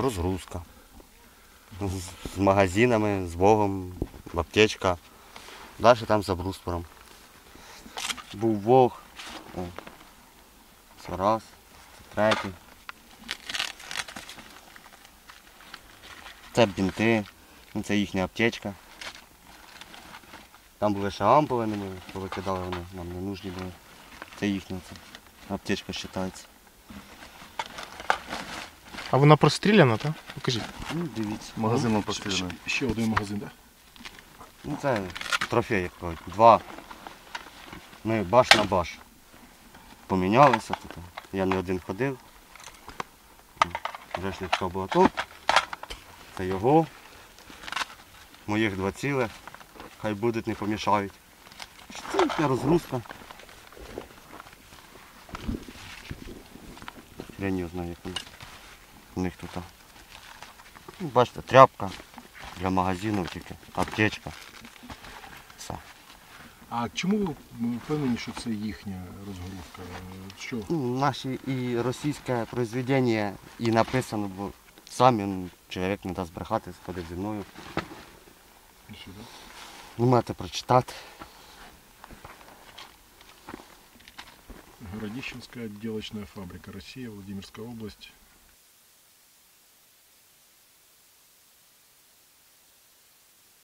розгрузка. З, магазинами, з Богом, аптечка. Далі там за бруствором. Був Бог. О. Це раз, це третій. Це бінти, ну, це їхня аптечка. Там були ще ампули, ми повикидали вони, нам не нужні були. Це їхня це. аптечка вважається. А вона простріляна, так? Покажіть. Ну, дивіться. Магазином постріляно. ще один магазин, так? Ну це трофей, як кажуть. Два. Ми баш на баш. Помінялися тут. Я не один ходив. Решничка була тут. Це його. Моїх два цілих. Хай будуть, не помішають. Це розгрузка. Я не знаю, як вони. У них тут. Ну, Бачите, тряпка для магазину тільки, аптечка. Все. А чому ви впевнені, що це їхня розгрузка? Що? Ну, наші і російське произведення і написано, бо самі ну, чоловік не дасть брехати, сходить зі мною. Ви маєте прочитати. Городищенская отделочная фабрика, Россия, Владимирская область.